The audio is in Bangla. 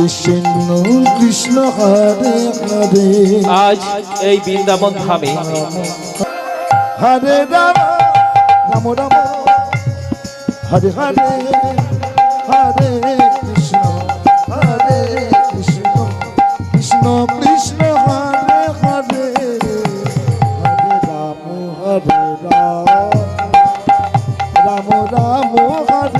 কৃষ্ণ কৃষ্ণ হরে হরে। আজ এই বৃন্দাবন ধামে হরে রাম রাম রাম। হরে হরে হরে কৃষ্ণ হরে কৃষ্ণ। কৃষ্ণ কৃষ্ণ হরে হরে। হরে রাম হরে রাম। রাম রাম হরে